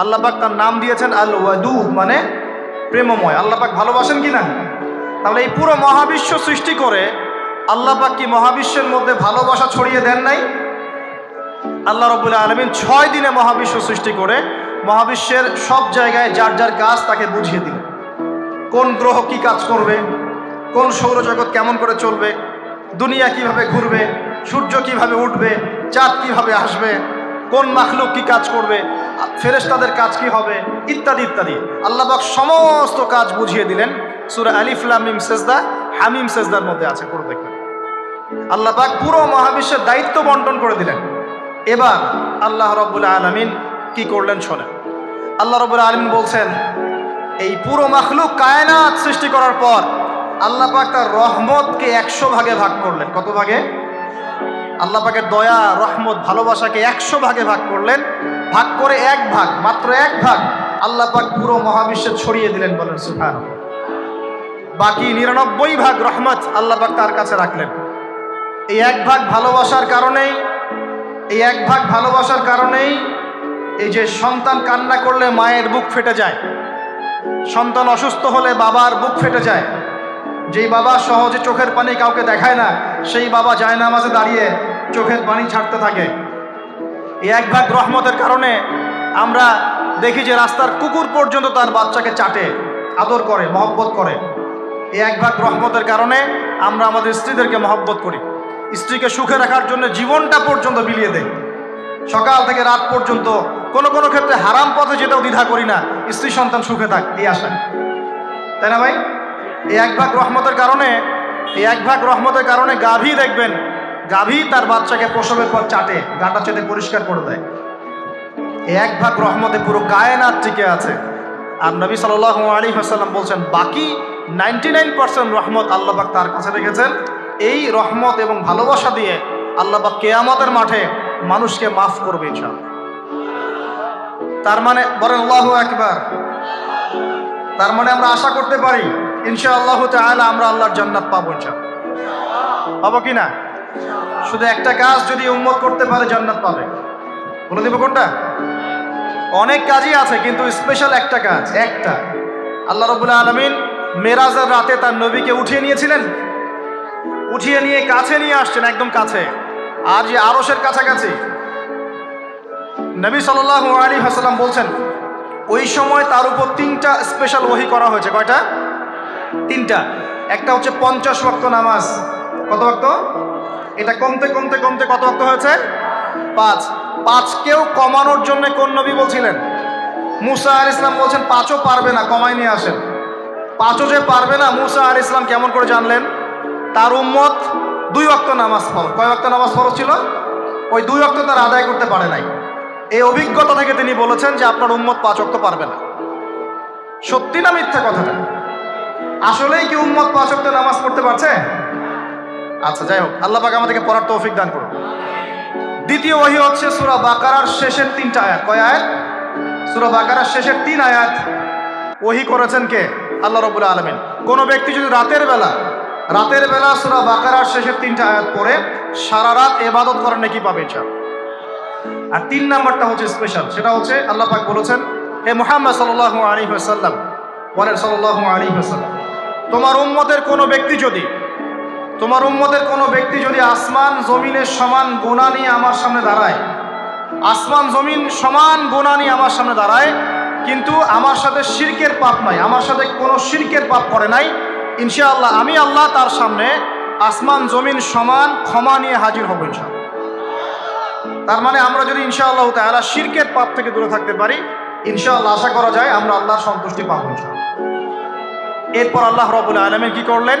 আল্লাহ পাক তার নাম দিয়েছেন আল ওয়াদুদ মানে প্রেমময়। আল্লাহ পাক ভালোবাসেন কি না? তাহলে এই পুরো মহাবিশ্ব সৃষ্টি করে আল্লাহ পাক কি মহাবিশ্বের মধ্যে ভালোবাসা ছড়িয়ে দেন নাই? আল্লাহ রবুল্লা আলমিন ছয় দিনে মহাবিশ্ব সৃষ্টি করে মহাবিশ্বের সব জায়গায় যার যার কাজ তাকে বুঝিয়ে দিলেন। কোন গ্রহ কি কাজ করবে? কোন সৌরজগৎ কেমন করে চলবে? দুনিয়া কীভাবে ঘুরবে? সূর্য কীভাবে উঠবে? চাঁদ কীভাবে আসবে? কোন মাখলুক কি কাজ করবে? ফেরেশতাদের কাজ কি হবে? ইত্যাদি ইত্যাদি। আল্লাহবাক সমস্ত কাজ বুঝিয়ে দিলেন। সুরা আলিফলামিম সেজদা, হামিম, সেজদার মধ্যে আছে করে দেখবেন। আল্লাহ পাক পুরো মহাবিশ্বের দায়িত্ব বন্টন করে দিলেন। এবার আল্লাহ রব্বুল আলমিন কি করলেন শোনেন। আল্লাহ রব্বুল আলমিন বলছেন, এই পুরো মাখলুক কায়নাত সৃষ্টি করার পর আল্লাহ পাক তার রহমতকে একশো ভাগে ভাগ করলেন। কত ভাগে? আল্লাহ পাকের দয়া, রহমত, ভালোবাসাকে একশো ভাগে ভাগ করলেন। ভাগ করে এক ভাগ, মাত্র এক ভাগ আল্লাহ পাক পুরো মহাবিশ্বে ছড়িয়ে দিলেন বলেন সুফান বাকি নিরানব্বই ভাগ রহমত আল্লাহ পাক তার কাছে রাখলেন। এই এক ভাগ ভালোবাসার কারণেই, এই এক ভাগ ভালোবাসার কারণেই এই যে সন্তান কান্না করলে মায়ের বুক ফেটে যায়, সন্তান অসুস্থ হলে বাবার বুক ফেটে যায়, যেই বাবা সহজে চোখের পানি কাউকে দেখায় না, সেই বাবা যায় না মাঝে দাঁড়িয়ে চোখের পানি ছাড়তে থাকে। এই এক ভাগ রহমতের কারণে আমরা দেখি যে রাস্তার কুকুর পর্যন্ত তার বাচ্চাকে চাটে, আদর করে, মহব্বত করে। এই এক ভাগ রহমতের কারণে আমরা আমাদের স্ত্রীদেরকে মহব্বত করি। স্ত্রীকে সুখে রাখার জন্য জীবনটা পর্যন্ত বিলিয়ে দেয়। সকাল থেকে রাত পর্যন্ত কোনো কোনো ক্ষেত্রে হারাম পথে যেতেও দ্বিধা করি না, স্ত্রী সন্তান সুখে থাক, এই আশায় তাই না ভাই? এই এক ভাগ রহমতের কারণে, এই এক ভাগ রহমতের কারণে গাভী দেখবেন গাভী তার বাচ্চাকে প্রসবের পর চাটে, গাটা চেটে পরিষ্কার করে দেয়। এক ভাগ রহমতে পুরো কায়নাত টিকে আছে। আর নবী সাল আলী হাসাল্লাম বলছেন, বাকি নাইনটি নাইন পার্সেন্ট রহমত আল্লাহবাক তার কাছে রেখেছেন। এই রহমত এবং ভালোবাসা দিয়ে আল্লাহবাক কেয়ামতের মাঠে মানুষকে মাফ করবে ইনশাল তার মানে বলেন, আল্লাহ একবার তার মানে আমরা আশা করতে পারি ইনশা আল্লাহ আমরা আল্লাহর জান্নাত পাবো ইনশা পাবো কি না? শুধু একটা কাজ যদি উম্মত করতে পারে জান্নাত পাবে। বলে দেবো কোনটা? অনেক কাজই আছে, কিন্তু স্পেশাল একটা কাজ, একটা। আল্লাহ রবুল্লা আলমিন মেরাজের রাতে তার নবীকে উঠিয়ে নিয়েছিলেন। উঠিয়ে নিয়ে কাছে নিয়ে আসছেন, একদম কাছে। আর যে আরসের কাছাকাছি। নবী সাল আলী হাসালাম বলছেন, ওই সময় তার উপর তিনটা স্পেশাল ওহি করা হয়েছে। কয়টা? তিনটা। একটা হচ্ছে পঞ্চাশ ওয়াক্ত নামাজ। কত ওয়াক্ত? এটা কমতে কমতে কমতে কত ওয়াক্ত হয়েছে? পাঁচ। পাঁচকেও কমানোর জন্য কোন নবী বলছিলেন? মুসা আল ইসলাম বলছেন, পাঁচও পারবে না কমাই নিয়ে আসেন। পাঁচও যে পারবে না, মুসা আল ইসলাম কেমন করে জানলেন? তার উম্মত দুই অক্ত নামাজ ফরজ কয় অক্ত নামাজ ফরজ ছিল? ওই দুই অক্ত তার আদায় করতে পারে নাই। এই অভিজ্ঞতা থেকে তিনি বলেছেন যে আপনার উম্মত পাঁচ অক্ত পারবে না। সত্যি না মিথ্যা কথাটা? আসলেই কি উম্মত পাঁচ অক্ত নামাজ পড়তে পারছে? আচ্ছা যাই হোক, আল্লাহ পাক আমাদেরকে পড়ার তৌফিক দান করুন। দ্বিতীয় ওহি হচ্ছে সুরা বাকারার শেষের তিনটা আয়াত। কয় আয়াত? সুরা বাকারার শেষের তিন আয়াত। ওহি করেছেন কে? আল্লাহ রবুল্লা আলমিন। কোনো ব্যক্তি যদি রাতের বেলা রাতের বেলা সুরা বাকারার শেষের তিনটা আয়াত পড়ে, সারা রাত এবাদত করেন নাকি পাবে ইচ্ছা আর তিন নাম্বারটা হচ্ছে স্পেশাল সেটা হচ্ছে আল্লাহ পাক বলেছেন, হে মুহাম্মদ সাল্লাহ আলী হাসাল্লাম বলেন সাল্লাহ আলী হাসাল্লাম তোমার উম্মতের কোনো ব্যক্তি যদি তোমার উম্মতের কোনো ব্যক্তি যদি আসমান জমিনের সমান গোনা নিয়ে আমার সামনে দাঁড়ায়, আসমান জমিন সমান গোনা নিয়ে আমার সামনে দাঁড়ায়, কিন্তু আমার সাথে শিরকের পাপ নাই, আমার সাথে কোনো শিরকের পাপ করে নাই, ইনশাআল্লাহ আমি আল্লাহ তার সামনে আসমান জমিন সমান ক্ষমা নিয়ে হাজির হব ইনশাআল্লাহ। তার মানে আমরা যদি ইনশাআল্লাহ তাহলে শিরকের পাপ থেকে দূরে থাকতে পারি, ইনশাআল্লাহ আশা করা যায় আমরা আল্লাহর সন্তুষ্টি পাবো ইনশাআল্লাহ। এরপর আল্লাহ রবুল আলমিন কি করলেন?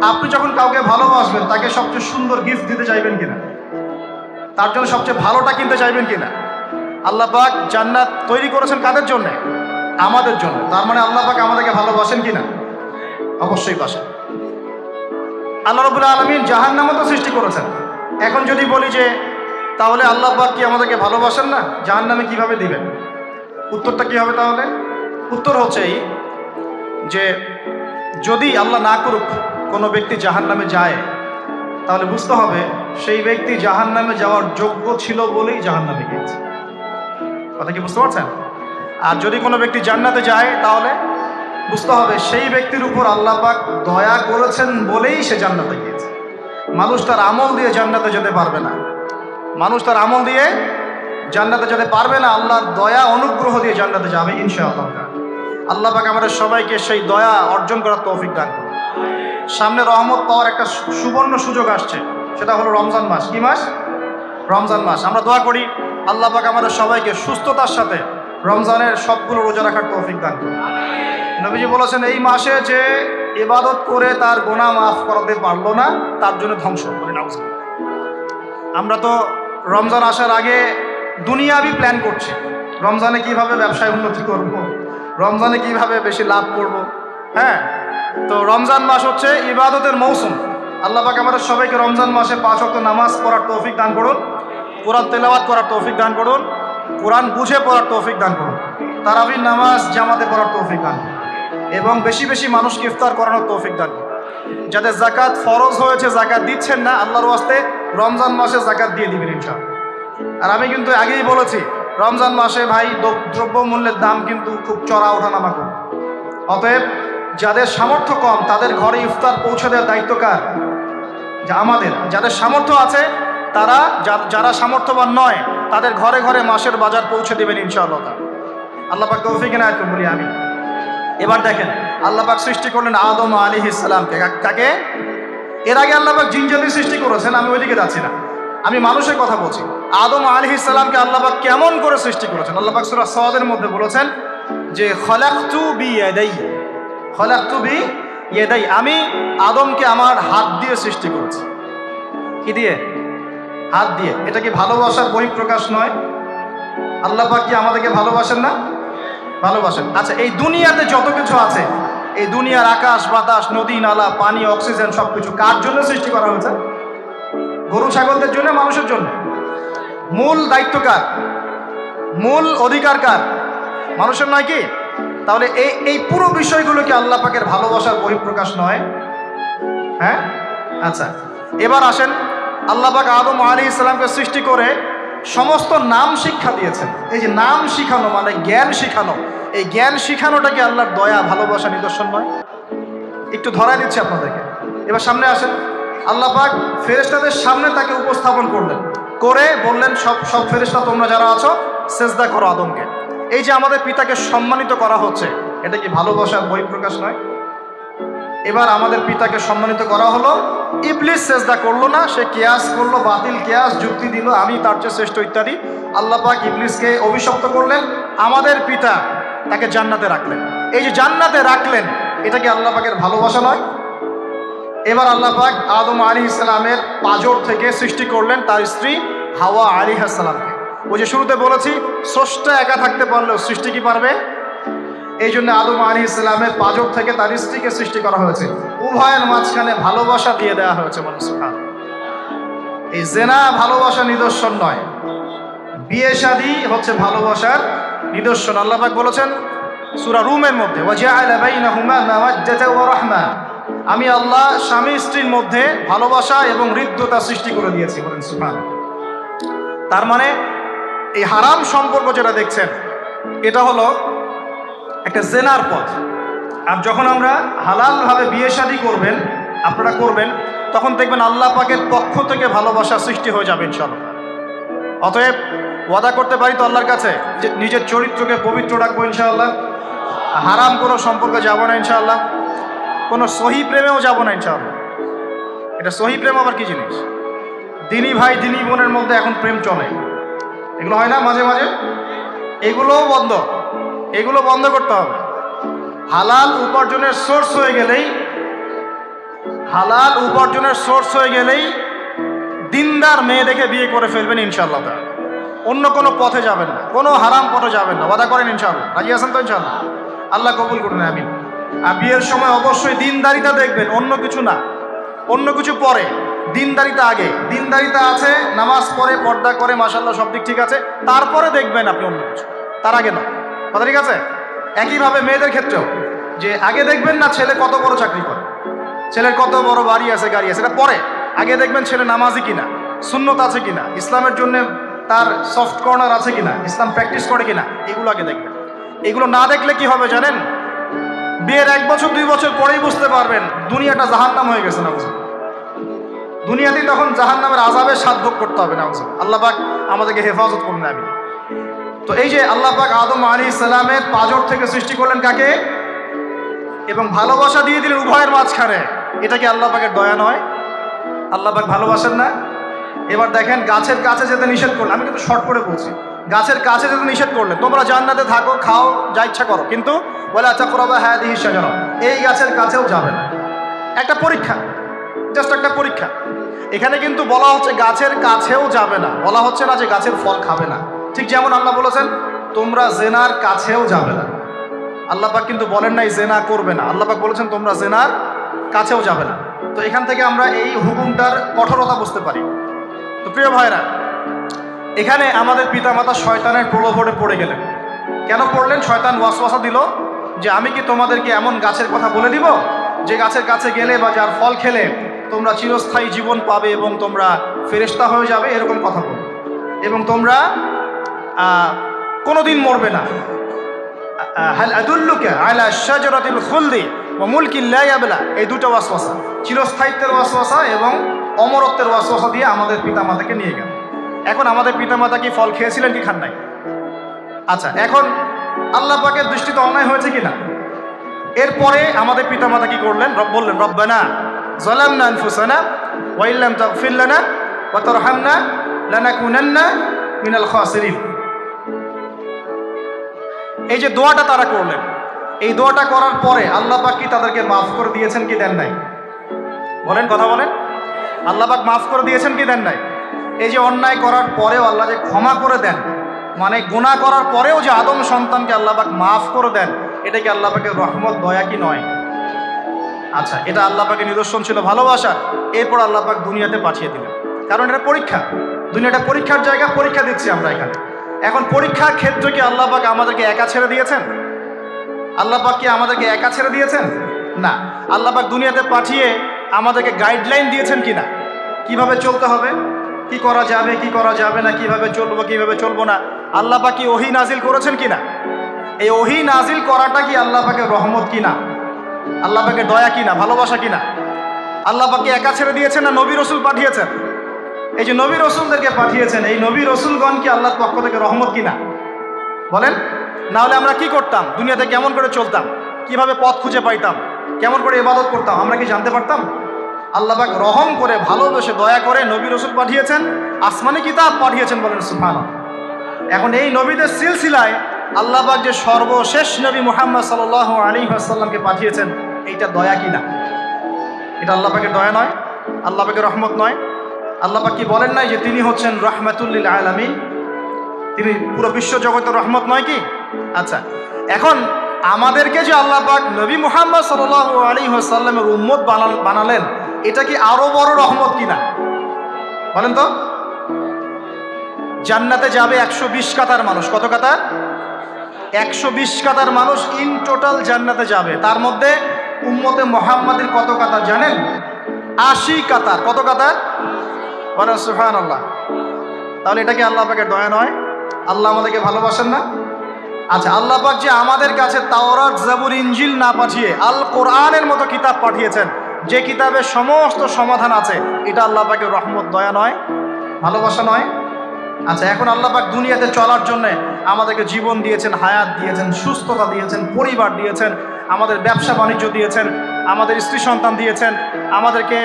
আপনি যখন কাউকে ভালোবাসবেন, তাকে সবচেয়ে সুন্দর গিফট দিতে চাইবেন কিনা? তার জন্য সবচেয়ে ভালোটা কিনতে চাইবেন কিনা? আল্লাহ পাক জান্নাত তৈরি করেছেন কাদের জন্যে? আমাদের জন্য। তার মানে আল্লাহ পাক আমাদেরকে ভালোবাসেন কিনা? অবশ্যই বাসেন। আল্লাহ রবুল্লা আলমিন জাহান নামও তো সৃষ্টি করেছেন। এখন যদি বলি যে, তাহলে আল্লাহ পাক কি আমাদেরকে ভালোবাসেন না? জাহান নামে কীভাবে দিবেন? উত্তরটা কী হবে তাহলে? উত্তর হচ্ছে এই যে, যদি আল্লাহ না করুক কোনো ব্যক্তি জাহান নামে যায়, তাহলে বুঝতে হবে সেই ব্যক্তি জাহান নামে যাওয়ার যোগ্য ছিল বলেই জাহান নামে গিয়েছে। কথা কি বুঝতে পারছেন? আর যদি কোনো ব্যক্তি জান্নাতে যায়, তাহলে বুঝতে হবে সেই ব্যক্তির উপর আল্লাহ পাক দয়া করেছেন বলেই সে জান্নাতে গিয়েছে। মানুষ তার আমল দিয়ে জান্নাতে যেতে পারবে না। মানুষ তার আমল দিয়ে জান্নাতে যেতে পারবে না, আল্লাহর দয়া অনুগ্রহ দিয়ে জান্নাতে যাবে ইনশাআল্লাহ। আল্লাহ পাক আমাদের সবাইকে সেই দয়া অর্জন করার তৌফিক দান করুন। সামনে রহমত পাওয়ার একটা সুবর্ণ সুযোগ আসছে। সেটা হলো রমজান মাস। কি মাস? রমজান মাস। আমরা দোয়া করি, আল্লাহ পাক আমাদের সবাইকে সুস্থতার সাথে রমজানের সবগুলো রোজা রাখার তৌফিক দান করুন। নবীজি বলেছেন, এই মাসে যে ইবাদত করে তার গোনা মাফ করাতে পারল না, তার জন্য ধ্বংস করে নাউজ আমরা তো রমজান আসার আগে দুনিয়াবি প্ল্যান করছি। রমজানে কীভাবে ব্যবসায় উন্নতি করব? রমজানে কীভাবে বেশি লাভ করব? হ্যাঁ তো রমজান মাস হচ্ছে ইবাদতের মৌসুম। আল্লাহ পাক আমাদের সবাইকে রমজান মাসে পাঁচ অক্ট নামাজ পড়ার তৌফিক দান করুন, কোরআন তেলাওয়াত করার তৌফিক দান করুন, কোরআন বুঝে পড়ার তৌফিক দান করুন তারাবির নামাজ জামাতে পড়ার তৌফিক দান এবং বেশি বেশি মানুষকে ইফতার করানোর তৌফিক দান যাদের জাকাত ফরজ হয়েছে, জাকাত দিচ্ছেন না, আল্লাহর ওয়াস্তে রমজান মাসে জাকাত দিয়ে দিবেন ইনশাআল্লাহ। আর আমি কিন্তু আগেই বলেছি, রমজান মাসে ভাই দ্রব- দ্রব্যমূল্যের দাম কিন্তু খুব চড়া ওঠানামা করে অতএব যাদের সামর্থ্য কম, তাদের ঘরে ইফতার পৌঁছে দেওয়ার দায়িত্ব কার? যা আমাদের। যাদের সামর্থ্য আছে, তারা যারা সামর্থ্যবান নয়, তাদের ঘরে ঘরে মাসের বাজার পৌঁছে দেবেন ইনশাআল্লাহ আল্লাহ পাক তৌফিক না বলি আমি এবার দেখেন, আল্লাহ পাক সৃষ্টি করলেন আদম আলী ইসলামকে তাকে এর আগে আল্লাহ পাক জিনজাতি সৃষ্টি করেছেন, আমি ওইদিকে যাচ্ছি না। আমি মানুষের কথা বলছি। আদম আলী ইসলামকে আল্লাহ পাক কেমন করে সৃষ্টি করেছেন? আল্লাহ পাক সুরা সওয়াদের মধ্যে বলেছেন যে, খলাকতু বি ইয়াদাই খলাকতু বি ইয়াদাই। আমি আদমকে আমার হাত দিয়ে সৃষ্টি করেছি। কি দিয়ে? হাত দিয়ে। এটা কি ভালোবাসার বহিঃপ্রকাশ নয়? আল্লাহ কি আমাদেরকে ভালোবাসেন না? ভালোবাসেন। আচ্ছা এই দুনিয়াতে যত কিছু আছে, এই দুনিয়ার আকাশ, বাতাস, নদী, নালা, পানি, অক্সিজেন সব কিছু কার জন্য সৃষ্টি করা হয়েছে? গরু, ছাগলদের জন্য, মানুষের জন্য? মূল দায়িত্ব কার? মূল অধিকার কার? মানুষের নয় কি? তাহলে এই এই পুরো বিষয়গুলো কি আল্লাহ পাকের ভালোবাসার বহিঃপ্রকাশ নয়। হ্যাঁ? আচ্ছা এবার আসেন আল্লাহ পাক আদম আলী ইসলামকে সৃষ্টি করে সমস্ত নাম শিক্ষা দিয়েছেন। এই যে নাম শিখানো মানে জ্ঞান শিখানো। এই জ্ঞান শিখানোটা কি আল্লাহর দয়া, ভালোবাসা, নিদর্শন নয়। একটু ধরাই দিচ্ছি আপনাদেরকে। এবার সামনে আসেন, আল্লাহ পাক ফেরেশতাদের সামনে তাকে উপস্থাপন করলেন। করে বললেন, সব সব ফেরেশতা তোমরা যারা আছো, সেজদা করো আদমকে। এই যে আমাদের পিতাকে সম্মানিত করা হচ্ছে, এটা কি ভালোবাসার বই বহিঃপ্রকাশ নয়? এবার আমাদের পিতাকে সম্মানিত করা হলো, ইবলিস সেজদা করল না, সে কেয়াস করল, বাতিল কেয়াস, যুক্তি দিল, আমি তার চেয়ে শ্রেষ্ঠ ইত্যাদি। পাক ইবলিসকে অভিশপ্ত করলেন, আমাদের পিতা তাকে জান্নাতে রাখলেন। এই যে জান্নাতে রাখলেন, এটা কি আল্লাহ পাকের ভালোবাসা নয়? এবার পাক আদম আলী ইসলামের পাজর থেকে সৃষ্টি করলেন তার স্ত্রী হাওয়া আলী হাসালামকে ওই যে শুরুতে বলেছি, স্রষ্টা একা থাকতে পারলেও সৃষ্টি কি পারবে? এই জন্য আদম আলী ইসলামের পাজর থেকে তার স্ত্রীকে সৃষ্টি করা হয়েছে। উভয়ের মাঝখানে ভালোবাসা দিয়ে দেওয়া হয়েছে মানুষ এই জেনা ভালোবাসা নিদর্শন নয়। বিয়ে শাদী হচ্ছে ভালোবাসার নিদর্শন। আল্লাহ পাক বলেছেন সুরা রুমের মধ্যে আমি আল্লাহ স্বামী স্ত্রীর মধ্যে ভালোবাসা এবং হৃদ্যতা সৃষ্টি করে দিয়েছি বলেন সুবহান তার মানে এই হারাম সম্পর্ক যেটা দেখছেন, এটা হলো একটা জেনার পথ। আর যখন আমরা হালালভাবে বিয়ে শাদী করবেন, আপনারা করবেন, তখন দেখবেন আল্লাহ পাকের পক্ষ থেকে ভালোবাসা সৃষ্টি হয়ে যাবে ইনশাল্লাহ অতএব ওয়াদা করতে পারি তো আল্লাহর কাছে যে নিজের চরিত্রকে পবিত্র রাখব ইনশাআল্লাহ। হারাম কোনো সম্পর্কে যাব না ইনশাআল্লাহ। কোনো সহি প্রেমেও যাব না ইনশাআল্লাহ। এটা সহি প্রেম আবার কি জিনিস? দিনী ভাই, দিনী বোনের মধ্যে এখন প্রেম চলে। এগুলো হয় না মাঝে মাঝে? এগুলোও বন্ধ। এগুলো বন্ধ করতে হবে। হালাল উপার্জনের সোর্স হয়ে গেলেই, হালাল উপার্জনের সোর্স হয়ে গেলেই দিনদার মেয়ে দেখে বিয়ে করে ফেলবেন ইনশাল্লাহ। অন্য কোনো পথে যাবেন না। কোনো হারাম পথে যাবেন না। ওয়াদা করেন ইনশাল্লাহ রাজি আছেন তো ইনশাআল্লাহ? আল্লাহ কবুল করুন, আমিন। আর বিয়ের সময় অবশ্যই দিনদারিতা দেখবেন। অন্য কিছু না। অন্য কিছু পরে। দিনদারিতা আগে। দিনদারিতা আছে, নামাজ পড়ে, পর্দা করে মাসাল্লাহ সব দিক ঠিক আছে। তারপরে দেখবেন আপনি অন্য কিছু। তার আগে না। কথা ঠিক আছে? একইভাবে মেয়েদের ক্ষেত্রেও। যে আগে দেখবেন না ছেলে কত বড় চাকরি করে। ছেলের কত বড় বাড়ি আছে, গাড়ি আছে, এটা পরে। আগে দেখবেন ছেলে নামাজি কিনা শূন্যত আছে কিনা, ইসলামের জন্য তার সফট কর্নার আছে কিনা, ইসলাম প্র্যাকটিস করে কিনা, এগুলো আগে দেখবেন। এগুলো না দেখলে কি হবে জানেন? বিয়ের এক বছর, দুই বছর পরেই বুঝতে পারবেন, দুনিয়াটা জাহান্নাম হয়ে গেছে না বুঝুন? দুনিয়াতেই তখন জাহান্নামের আজাবের স্বাদ ভোগ করতে হবে না আল্লাহ পাক আমাদেরকে হেফাজত করুন আমি তো এই যে আল্লাহ পাক আদম আলী ইসলামের পাজর থেকে সৃষ্টি করলেন কাকে? এবং ভালোবাসা দিয়ে দিলেন উভয়ের মাঝখানে। এটা কি আল্লাহ পাকের দয়া নয়? আল্লাহ পাক ভালোবাসেন না? এবার দেখেন গাছের কাছে যেতে নিষেধ করলেন। আমি কিন্তু শর্ট করে বলছি। গাছের কাছে যেতে নিষেধ করলেন। তোমরা জান্নাতে থাকো, খাও, যা ইচ্ছা করো। কিন্তু বলে আচ্ছা করবা হ্যাঁ দিহি সাজানো এই গাছের কাছেও যাবে না। একটা পরীক্ষা। জাস্ট একটা পরীক্ষা। এখানে কিন্তু বলা হচ্ছে গাছের কাছেও যাবে না। বলা হচ্ছে না যে গাছের ফল খাবে না। ঠিক যেমন আল্লাহ বলেছেন, তোমরা জেনার কাছেও যাবে না। আল্লাপাক কিন্তু বলেন নাই, জেনা করবে না। আল্লাপাক বলেছেন, তোমরা জেনার কাছেও যাবে না। তো এখান থেকে আমরা এই হুকুমটার কঠোরতা বুঝতে পারি। তো প্রিয় ভাইরা এখানে আমাদের পিতামাতা শয়তানের প্রলোভনে পড়ে গেলেন। কেন পড়লেন? শয়তান ওয়াসওয়াসা দিল যে, আমি কি তোমাদেরকে এমন গাছের কথা বলে দিব? যে গাছের কাছে গেলে বা যার ফল খেলে তোমরা চিরস্থায়ী জীবন পাবে এবং তোমরা ফেরেশতা হয়ে যাবে, এরকম কথা বলবে এবং তোমরা কোনোদিন মরবে না। আলা এই দুটো চিরস্থায়িত্বের এবং অমরত্বের দিয়ে আমাদের পিতামাতাকে নিয়ে গেল। এখন আমাদের ফল খেয়েছিলেন কি আচ্ছা এখন আল্লাহ দৃষ্টিতে অন্যায় হয়েছে কি না এরপরে আমাদের পিতামাতা কি করলেন? বললেন, রব্বানা আনফুসানা ওয়া ইল্লাম তাগফির লানা ওয়া তারহামনা লানাকুনান্না মিনাল খাসিরিন এই যে দোয়াটা তারা করলেন, এই দোয়াটা করার পরে আল্লাহ পাক কি তাদেরকে মাফ করে দিয়েছেন কি দেন নাই? বলেন কথা বলেন। আল্লাহ পাক মাফ করে দিয়েছেন কি দেন নাই? এই যে অন্যায় করার পরেও আল্লাহ যে ক্ষমা করে দেন মানে গুনাহ করার পরেও যে আদম সন্তানকে আল্লাহ পাক মাফ করে দেন, এটা কি আল্লাহ পাকের রহমত, দয়া কি নয়? আচ্ছা এটা আল্লাহ পাকের নিদর্শন ছিল ভালোবাসা, এরপর আল্লাহ পাক দুনিয়াতে পাঠিয়ে দিলেন। কারণ এটা পরীক্ষা। দুনিয়াটা পরীক্ষার জায়গা, পরীক্ষা দিচ্ছি আমরা এখানে। এখন পরীক্ষার ক্ষেত্রে কি আল্লাহ পাক আমাদেরকে একা ছেড়ে দিয়েছেন? আল্লাহ পাক কি আমাদেরকে একা ছেড়ে দিয়েছেন? না। আল্লাহ পাক দুনিয়াতে পাঠিয়ে আমাদেরকে গাইডলাইন দিয়েছেন কি না কীভাবে চলতে হবে? কি করা যাবে, কি করা যাবে না, কীভাবে চলবো কীভাবে চলবো না? আল্লাহ পাক কি ওহি নাজিল করেছেন কি না এই ওহি নাজিল করাটা কি আল্লাহ পাকের রহমত কি না আল্লাহ পাকের দয়া কিনা ভালোবাসা কিনা আল্লাহ পাকে একা ছেড়ে দিয়েছেন না নবী রসুল পাঠিয়েছেন? এই যে নবী রসুলদেরকে পাঠিয়েছেন, এই নবী রসুলগণ কি আল্লাহর পক্ষ থেকে রহমত কিনা বলেন, না হলে আমরা কি করতাম? দুনিয়াতে কেমন করে চলতাম? কীভাবে পথ খুঁজে পাইতাম? কেমন করে ইবাদত করতাম? আমরা কি জানতে পারতাম? আল্লাহ পাক রহম করে, ভালোবেসে দয়া করে নবী রসুল পাঠিয়েছেন, আসমানি কিতাব পাঠিয়েছেন বলেন সুফান এখন এই নবীদের সিলসিলায় আল্লাহ পাক যে সর্বশেষ নবী মুহাম্মদ সাল আলী আসাল্লামকে পাঠিয়েছেন, এইটা দয়া কিনা? এটা আল্লাহ পাকের দয়া নয়, আল্লাহ পাকের রহমত নয়। আল্লাহ পাক কি বলেন নাই যে তিনি হচ্ছেন রহমাতুল্লিল আলামিন? তিনি পুরো বিশ্ব জগতের রহমত নয় কি? আচ্ছা এখন আমাদেরকে যে আল্লাহ পাক নবী মুহাম্মদ সাল আলী সাল্লামের উম্মত বানাল বানালেন, এটা কি আরও বড় রহমত কিনা? বলেন তো। জান্নাতে যাবে একশো বিশ কাতার মানুষ। কত কাতার? একশো বিশ কাতার মানুষ ইন টোটাল জান্নাতে যাবে। তার মধ্যে উম্মতে মোহাম্মদের কত কাতার জানেন? আশি কাতার। কত কাতার? বলেন সুফান আল্লাহ তাহলে এটা কি আল্লাহ পাকে দয়া নয়? আল্লাহ আমাদেরকে ভালোবাসেন না? আচ্ছা আল্লাহ পাক যে আমাদের কাছে তাওরাত, জাবুর ইঞ্জিল না পাঠিয়ে আল কোরআনের মতো কিতাব পাঠিয়েছেন, যে কিতাবের সমস্ত সমাধান আছে, এটা আল্লাহ পাকে রহমত, দয়া নয়? ভালোবাসা নয়? আচ্ছা এখন আল্লাহ পাক দুনিয়াতে চলার জন্য আমাদেরকে জীবন দিয়েছেন, হায়াত দিয়েছেন, সুস্থতা দিয়েছেন, পরিবার দিয়েছেন, আমাদের ব্যবসা বাণিজ্য দিয়েছেন, আমাদের স্ত্রী সন্তান দিয়েছেন, আমাদেরকে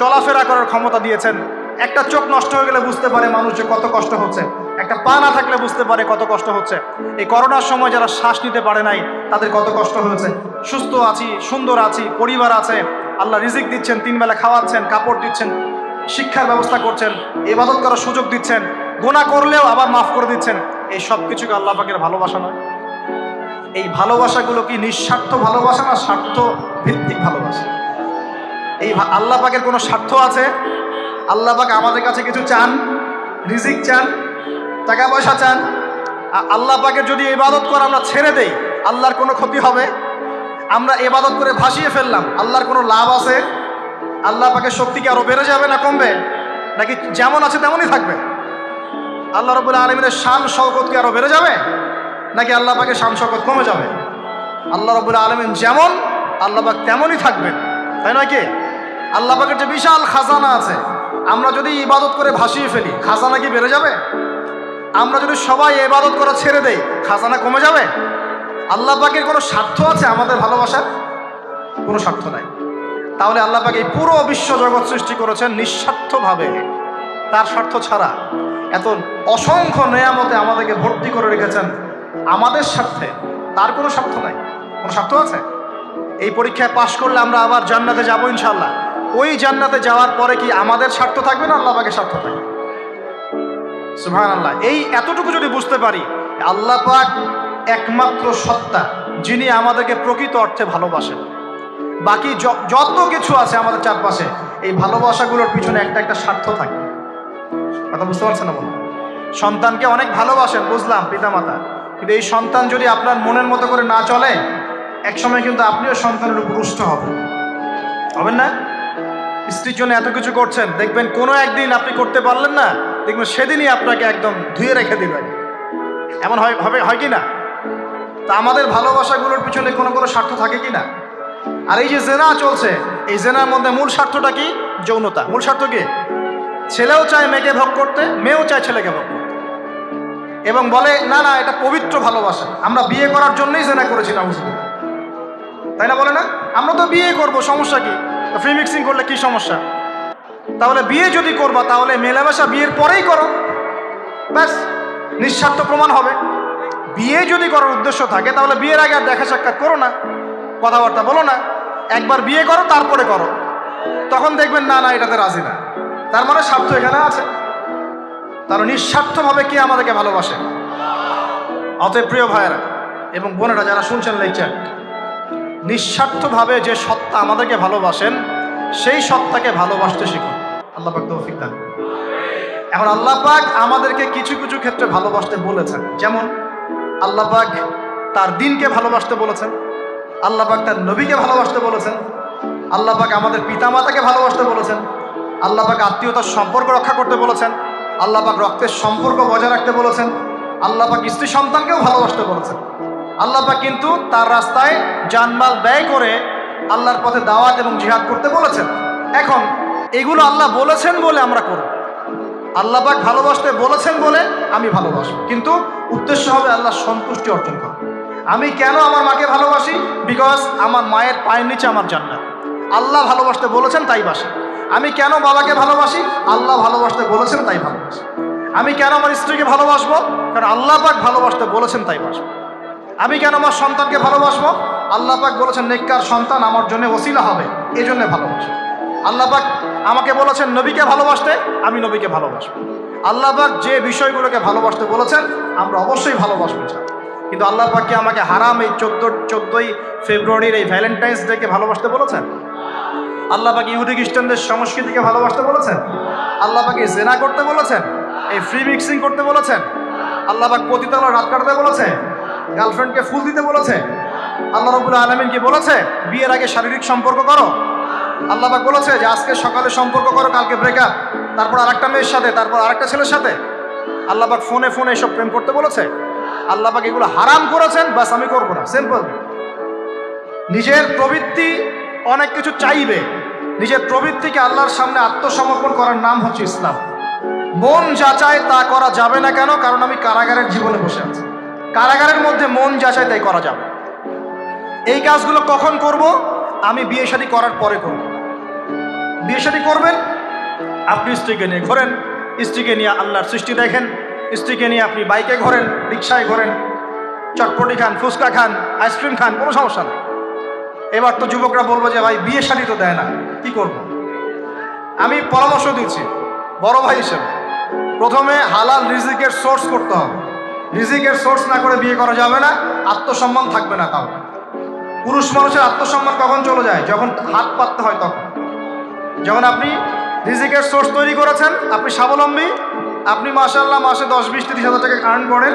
চলাফেরা করার ক্ষমতা দিয়েছেন। একটা চোখ নষ্ট হয়ে গেলে বুঝতে পারে মানুষ যে কত কষ্ট হচ্ছে। একটা পা না থাকলে বুঝতে পারে কত কষ্ট হচ্ছে। এই করোনার সময় যারা শ্বাস নিতে পারে নাই, তাদের কত কষ্ট হয়েছে। সুস্থ আছি, সুন্দর আছি, পরিবার আছে। আল্লাহ রিজিক দিচ্ছেন, তিন বেলা খাওয়াচ্ছেন, কাপড় দিচ্ছেন। শিক্ষার ব্যবস্থা করছেন, ইবাদত করার সুযোগ দিচ্ছেন গুণা করলেও আবার মাফ করে দিচ্ছেন। এই সব কিছুকে আল্লাহ পাকের ভালোবাসা নয়। এই ভালোবাসাগুলো কি নিঃস্বার্থ ভালোবাসা না স্বার্থ ভিত্তিক ভালোবাসা? এই আল্লাহ পাকের কোনো স্বার্থ আছে? আল্লাহ পাক আমাদের কাছে কিছু চান? রিজিক চান? টাকা পয়সা চান? আল্লাহ পাকের যদি ইবাদত করে আমরা ছেড়ে দেই, আল্লাহর কোনো ক্ষতি হবে? আমরা এবাদত করে ভাসিয়ে ফেললাম, আল্লাহর কোনো লাভ আছে? আল্লাহ পাকের শক্তি কি আরও বেড়ে যাবে না কমবে? নাকি যেমন আছে তেমনই থাকবে? আল্লাহ রবুল আলমিনের শান শওকত কি আরও বেড়ে যাবে? নাকি আল্লাহ পাকের শান শওকত কমে যাবে? আল্লাহ রবুল আলমিন যেমন, আল্লাহ পাক তেমনই থাকবেন। তাই নয় কি? আল্লাহ পাকের যে বিশাল খাজানা আছে, আমরা যদি ইবাদত করে ভাসিয়ে ফেলি, খাজানা কি বেড়ে যাবে? আমরা যদি সবাই ইবাদত করা ছেড়ে দেই, খাজানা কমে যাবে? আল্লাহ পাকের কোনো স্বার্থ আছে আমাদের ভালোবাসার? কোনো স্বার্থ নাই। তাহলে আল্লাহ পাক এই পুরো বিশ্ব জগৎ সৃষ্টি করেছেন নিঃস্বার্থভাবে। তার স্বার্থ ছাড়া এত অসংখ্য নেয়ামতে আমাদেরকে ভর্তি করে রেখেছেন আমাদের স্বার্থে। তার কোনো স্বার্থ নাই। কোনো স্বার্থ আছে? এই পরীক্ষায় পাশ করলে আমরা আবার জান্নাতে যাব ইনশাল্লাহ ওই জান্নাতে যাওয়ার পরে কি আমাদের স্বার্থ থাকবে না আল্লাহ পাকের স্বার্থ থাকবে? সুহান আল্লাহ এই এতটুকু যদি বুঝতে পারি, আল্লাহ পাক একমাত্র সত্তা যিনি আমাদেরকে প্রকৃত অর্থে ভালোবাসেন। বাকি যত কিছু আছে আমাদের চারপাশে, এই ভালোবাসাগুলোর পিছনে একটা একটা স্বার্থ থাকে। কথা বুঝতে পারছেন না বলুন সন্তানকে অনেক ভালোবাসেন, বুঝলাম, পিতামাতা। কিন্তু এই সন্তান যদি আপনার মনের মতো করে না চলে, একসময় কিন্তু আপনিও সন্তানের উপর রুষ্ট হবেন। হবেন না? স্ত্রীর জন্য এত কিছু করছেন, দেখবেন কোনো একদিন আপনি করতে পারলেন না, দেখবেন সেদিনই আপনাকে একদম ধুয়ে রেখে দিবেন এমন হয়, হবে, হয় কি না? তা আমাদের ভালোবাসাগুলোর পিছনে কোনো কোনো স্বার্থ থাকে কি না? আর এই যে জেনা চলছে, এই জেনার মধ্যে মূল স্বার্থটা কি? যৌনতা। মূল স্বার্থ কি? ছেলেও চায় মেয়েকে ভোগ করতে, মেয়েও চায় ছেলেকে ভোগ করতে। এবং বলে, না না, এটা পবিত্র ভালোবাসা। আমরা বিয়ে করার জন্যই জেনা করেছি না বুঝলি তাই না বলে না? আমরা তো বিয়ে করব, সমস্যা কি? ফ্রি মিক্সিং করলে কি সমস্যা? তাহলে বিয়ে যদি করবা, তাহলে মেলামেশা বিয়ের পরেই করো। ব্যাস, নিঃস্বার্থ প্রমাণ হবে। বিয়ে যদি করার উদ্দেশ্য থাকে, তাহলে বিয়ের আগে আর দেখা সাক্ষাৎ করো না। কথাবার্তা বলো না, একবার বিয়ে করো, তারপরে করো। তখন দেখবেন, না না, এটাতে রাজি না। তার মানে স্বার্থ এখানে আছে। তাহলে নিঃস্বার্থভাবে কে আমাদেরকে ভালোবাসে? অতএব প্রিয় ভাইয়েরা এবং বোনেরা, যারা শুনছেন লেকচার নিঃস্বার্থভাবে যে সত্তা আমাদেরকে ভালোবাসেন, সেই সত্তাকে ভালোবাসতে শিখুন। আল্লাহ পাক তৌফিক দান এখন আল্লাহ পাক আমাদেরকে কিছু কিছু ক্ষেত্রে ভালোবাসতে বলেছেন। যেমন, আল্লাহ পাক তার দিনকে ভালোবাসতে বলেছেন। আল্লাহ পাক তার নবীকে ভালোবাসতে বলেছেন। আল্লাহ পাক আমাদের পিতামাতাকে ভালোবাসতে বলেছেন। আল্লাহ পাক আত্মীয়তার সম্পর্ক রক্ষা করতে বলেছেন। আল্লাহ পাক রক্তের সম্পর্ক বজায় রাখতে বলেছেন। আল্লাহ পাক স্ত্রী সন্তানকেও ভালোবাসতে বলেছেন। আল্লাহ পাক কিন্তু তার রাস্তায় জানমাল ব্যয় করে আল্লাহর পথে দাওয়াত এবং জিহাদ করতে বলেছেন। এখন এগুলো আল্লাহ বলেছেন বলে আমরা করব। আল্লাহ পাক ভালোবাসতে বলেছেন বলে আমি ভালোবাসি কিন্তু উদ্দেশ্য হবে আল্লাহ সন্তুষ্টি অর্জন করা। আমি কেন আমার মাকে ভালোবাসি? বিকজ আমার মায়ের পায়ের নিচে আমার জান্নাত। আল্লাহ ভালোবাসতে বলেছেন, তাই বাসি। আমি কেন বাবাকে ভালোবাসি? আল্লাহ ভালোবাসতে বলেছেন, তাই ভালোবাসি। আমি কেন আমার স্ত্রীকে ভালোবাসবো? কারণ আল্লাহ পাক ভালোবাসতে বলেছেন, তাই বাসবো আমি কেন আমার সন্তানকে ভালোবাসবো? আল্লাহ পাক বলেছেন, নেককার সন্তান আমার জন্য ওসিলা হবে এই জন্যে ভালোবাসবো আল্লাহ পাক আমাকে বলেছেন, নবীকে ভালোবাসতে আমি নবীকে ভালোবাসবো। আল্লাহ পাক যে বিষয়গুলোকে ভালোবাসতে বলেছেন, আমরা অবশ্যই ভালোবাসবো কিন্তু আল্লাহ পাককে আমাকে হারাম এই চোদ্দ, চোদ্দোই ফেব্রুয়ারির এই ভ্যালেন্টাইন্স ডেকে ভালোবাসতে বলেছেন? আল্লাহ পাক ইহুদি খ্রিস্টানদের সংস্কৃতিকে ভালোবাসতে বলেছেন? আল্লাহ পাকে জেনা করতে বলেছেন? এই ফ্রি মিক্সিং করতে বলেছেন? আল্লাহ পাক পতিতালা রাত কাটাতে বলেছে গার্লফ্রেন্ডকে ফুল দিতে বলেছে আল্লাহ রবুল আলমিন কি বলেছে? বিয়ের আগে শারীরিক সম্পর্ক করো। আল্লাহ পাক বলেছে যে আজকে সকালে সম্পর্ক করো, কালকে ব্রেকআপ তারপর আরেকটা মেয়ের সাথে, তারপর আরেকটা ছেলের সাথে। আল্লাহ পাক ফোনে ফোনে এসব প্রেম করতে বলেছে? আল্লাহ পাক এগুলো হারাম করেছেন বাস আমি করব না। সিম্পল নিজের প্রবৃত্তি অনেক কিছু চাইবে। নিজের প্রবৃত্তিকে আল্লাহর সামনে আত্মসমর্পণ করার নাম হচ্ছে ইসলাম। মন যা চায় তা করা যাবে না কেন? কারণ আমি কারাগারের জীবনে বসে আছি। কারাগারের মধ্যে মন যা চায় তাই করা যাবে। এই কাজগুলো কখন করব? আমি বিয়ে শাদী করার পরে করব। বিয়ে শাদী করবেন? আপনি স্ত্রীকে নিয়ে ঘোরেন। স্ত্রীকে নিয়ে আল্লাহর সৃষ্টি দেখেন। স্ত্রীকে নিয়ে আপনি বাইকে ঘোরেন, রিক্সায় ঘোরেন, চটপটি খান, ফুচকা খান, আইসক্রিম খান, কোনো সমস্যা নেই। এবার তো যুবকরা বলব যে, ভাই, বিয়ে শাড়ি তো দেয় না, কি করব। আমি পরামর্শ দিচ্ছি, বড় ভাই হিসেবে। প্রথমে হালাল রিজিকের সোর্স করতে হবে। রিজিকের সোর্স না করে বিয়ে করা যাবে না, আত্মসম্মান থাকবে না তাও। পুরুষ মানুষের আত্মসম্মান কখন চলে যায়? যখন হাত পাততে হয় তখন। যখন আপনি রিজিকের সোর্স তৈরি করেছেন, আপনি স্বাবলম্বী আপনি মাসাল্লাহ মাসে দশ, বিশ, তিরিশ হাজার টাকা আর্ন করেন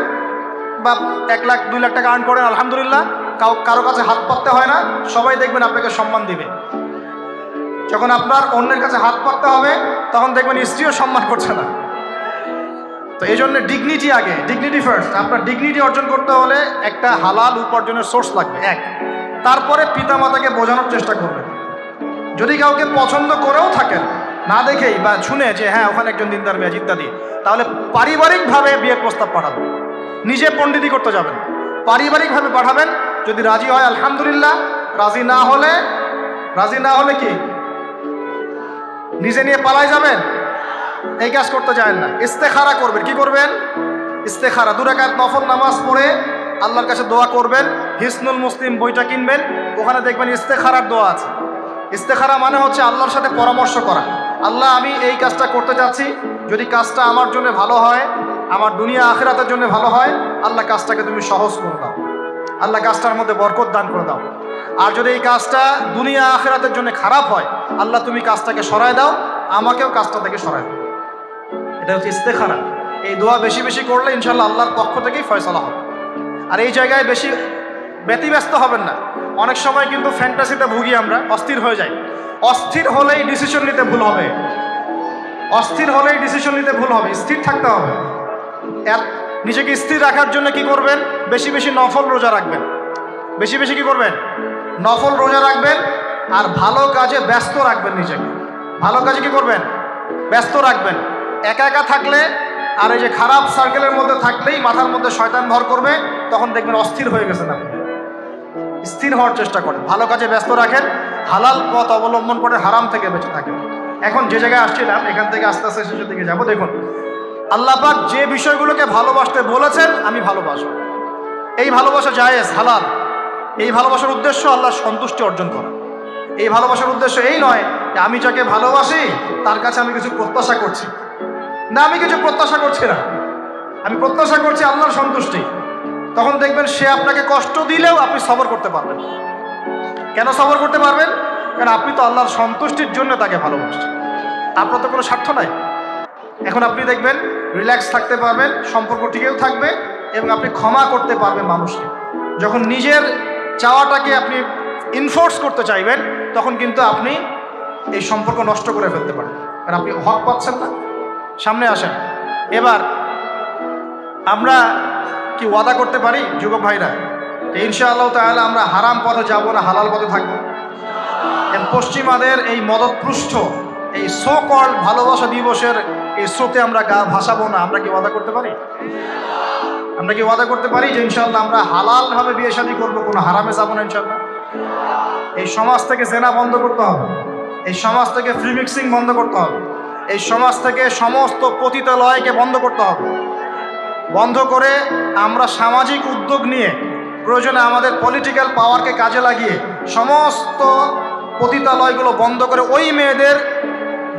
বা এক লাখ, দুই লাখ টাকা আর্ন করেন, আলহামদুলিল্লাহ। কাউ, কারও কাছে হাত পাততে হয় না, সবাই দেখবেন আপনাকে সম্মান দিবে। যখন আপনার অন্যের কাছে হাত পাততে হবে, তখন দেখবেন স্ত্রীও সম্মান করছে না। তো এই জন্য ডিগনিটি আগে ডিগনিটি ফার্স্ট আপনার ডিগনিটি অর্জন করতে হলে একটা হালাল উপার্জনের সোর্স লাগবে, এক। তারপরে পিতা মাতাকে বোঝানোর চেষ্টা করবেন। যদি কাউকে পছন্দ করেও থাকেন, না দেখেই বা শুনে যে হ্যাঁ ওখানে একজন দিনদার মেয়াজ ইত্যাদি তাহলে পারিবারিকভাবে বিয়ের প্রস্তাব পাঠাবেন নিজে পণ্ডিতি করতে যাবেন। পারিবারিকভাবে পাঠাবেন, যদি রাজি হয়, আলহামদুলিল্লাহ। রাজি না হলে, রাজি না হলে কি? নিজে নিয়ে পালাই যাবেন? এই কাজ করতে যায় না। ইস্তেখারা করবেন। কি করবেন? ইস্তেখারা। দুরাকাত নফল নামাজ পড়ে আল্লাহর কাছে দোয়া করবেন। হিসনুল মুসলিম বইটা কিনবেন। ওখানে দেখবেন ইস্তেখারার দোয়া আছে। ইস্তেখারা মানে হচ্ছে আল্লাহর সাথে পরামর্শ করা। আল্লাহ, আমি এই কাজটা করতে যাচ্ছি। যদি কাজটা আমার জন্য ভালো হয়, আমার দুনিয়া আখেরাতের জন্য ভালো হয়, আল্লাহ কাজটাকে তুমি সহজ করে দাও। আল্লাহ কাজটার মধ্যে বরকত দান করে দাও। আর যদি এই কাজটা দুনিয়া আখেরাতের জন্য খারাপ হয়, আল্লাহ তুমি কাজটাকে সরায় দাও, আমাকেও কাজটা থেকে সরায় দাও। এটা হচ্ছে ইস্তেখারা। এই দোয়া বেশি বেশি করলে ইনশাল্লাহ আল্লাহর পক্ষ থেকেই ফয়সলা হবে। আর এই জায়গায় বেশি ব্যতিব্যস্ত হবেন না। অনেক সময় কিন্তু ফ্যান্টাসিতে ভুগি আমরা, অস্থির হয়ে যাই। অস্থির হলেই ডিসিশন নিতে ভুল হবে। অস্থির হলেই ডিসিশন নিতে ভুল হবে, স্থির থাকতে হবে। নিজেকে স্থির রাখার জন্য কি করবেন? বেশি বেশি নফল রোজা রাখবেন। বেশি বেশি কি করবেন? নফল রোজা রাখবেন আর ভালো কাজে ব্যস্ত রাখবেন নিজেকে। ভালো কাজে কি করবেন? ব্যস্ত রাখবেন। একা একা থাকলে আর এই যে খারাপ সার্কেলের মধ্যে থাকলেই মাথার মধ্যে শয়তান ভর করবে, তখন দেখবেন অস্থির হয়ে গেছেন আপনি। স্থির হওয়ার চেষ্টা করেন। ভালো কাজে ব্যস্ত রাখেন, হালাল পথ অবলম্বন করে হারাম থেকে বেঁচে থাকেন। এখন যে জায়গায় আসছিলাম, এখান থেকে আস্তে আস্তে শেষের দিকে যাব। দেখুন, আল্লাহ পাক যে বিষয়গুলোকে ভালোবাসতে বলেছেন, আমি ভালোবাসব। এই ভালোবাসা জায়েজ, হালাল। এই ভালোবাসার উদ্দেশ্য আল্লাহর সন্তুষ্টি অর্জন করা। এই ভালোবাসার উদ্দেশ্য এই নয় যে আমি যাকে ভালোবাসি, তার কাছে আমি কিছু প্রত্যাশা করছি। না, আমি কিছু প্রত্যাশা করছি না। আমি প্রত্যাশা করছি আল্লাহর সন্তুষ্টি। তখন দেখবেন সে আপনাকে কষ্ট দিলেও আপনি সবর করতে পারবেন। কেন সবর করতে পারবেন? কারণ আপনি তো আল্লাহর সন্তুষ্টির জন্য তাকে ভালোবাসছেন। আপনার তো কোনো স্বার্থ নাই। এখন আপনি দেখবেন রিল্যাক্স থাকতে পারবেন, সম্পর্ক টিকেও থাকবে এবং আপনি ক্ষমা করতে পারবেন মানুষকে। যখন নিজের চাওয়াটাকে আপনি ইনফোর্স করতে চাইবেন, তখন কিন্তু আপনি এই সম্পর্ক নষ্ট করে ফেলতে পারেন। কারণ আপনি হক পাচ্ছেন না। সামনে আসেন। এবার আমরা কি ওয়াদা করতে পারি, যুবক ভাইরা? ইনশাআল্লাহ তাহলে আমরা হারাম পথে যাব না, হালাল পথে থাকব। পশ্চিমাদের এই মদতপৃষ্ঠ এই সো কল ভালোবাসা দিবসের এই স্রোতে আমরা গা ভাসাবো না, আমরা কি ওয়াদা করতে পারি? আমরা কি ওয়াদা করতে পারি যে ইনশাল্লাহ আমরা হালালভাবে বিয়ে শাদী করব, কোনো হারামে যাব না ইনশাল্লাহ এই সমাজ থেকে জেনা বন্ধ করতে হবে, এই সমাজ থেকে ফ্রি মিক্সিং বন্ধ করতে হবে, এই সমাজ থেকে সমস্ত পতিতালয়কে বন্ধ করতে হবে। বন্ধ করে আমরা সামাজিক উদ্যোগ নিয়ে প্রয়োজনে আমাদের পলিটিক্যাল পাওয়ারকে কাজে লাগিয়ে সমস্ত পতিতালয়গুলো বন্ধ করে ওই মেয়েদের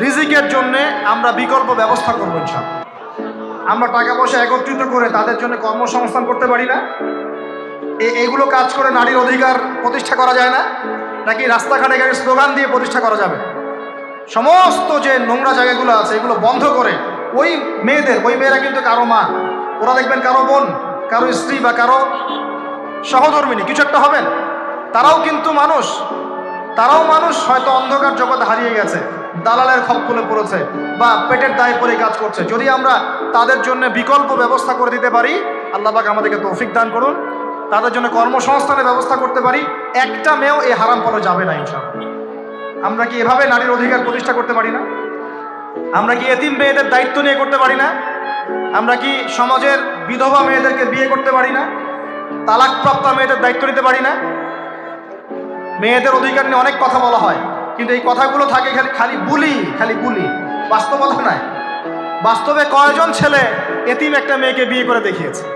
রিজিকের জন্যে আমরা বিকল্প ব্যবস্থা করব ইনশাল্লাহ আমরা টাকা পয়সা একত্রিত করে তাদের জন্য কর্মসংস্থান করতে পারি না। এগুলো কাজ করে নারীর অধিকার প্রতিষ্ঠা করা যায় না। নাকি রাস্তাঘাটে গাড়ি স্লোগান দিয়ে প্রতিষ্ঠা করা যাবে? সমস্ত যে নোংরা জায়গাগুলো আছে, এগুলো বন্ধ করে ওই মেয়েদের, ওই মেয়েরা কিন্তু কারও মা ওরা দেখবেন কারও বোন, কারও স্ত্রী বা কারও সহধর্মিনী, কিছু একটা হবেন। তারাও কিন্তু মানুষ। তারাও মানুষ, হয়তো অন্ধকার জগতে হারিয়ে গেছে, দালালের খপ্পলে পড়েছে বা পেটের দায়ে পড়ে কাজ করছে। যদি আমরা তাদের জন্য বিকল্প ব্যবস্থা করে দিতে পারি, আল্লাহ পাক আমাদেরকে তৌফিক দান করুন। তাদের জন্য কর্মসংস্থানের ব্যবস্থা করতে পারি। একটা মেয়েও এই হারাম পরে যাবে না, ইনশাআল্লাহ। আমরা কি এভাবে নারীর অধিকার প্রতিষ্ঠা করতে পারি না? আমরা কি এতিম মেয়েদের দায়িত্ব নিয়ে করতে পারি না? আমরা কি সমাজের বিধবা মেয়েদেরকে বিয়ে করতে পারি না? তালাকপ্রাপ্ত মেয়েদের দায়িত্ব নিতে পারি না? মেয়েদের অধিকার নিয়ে অনেক কথা বলা হয়, কিন্তু এই কথাগুলো থাকে খালি খালি বুলি খালি বুলি। বাস্তবতা নাই। বাস্তবে কয়জন ছেলে এতিম একটা মেয়েকে বিয়ে করে দেখিয়েছে?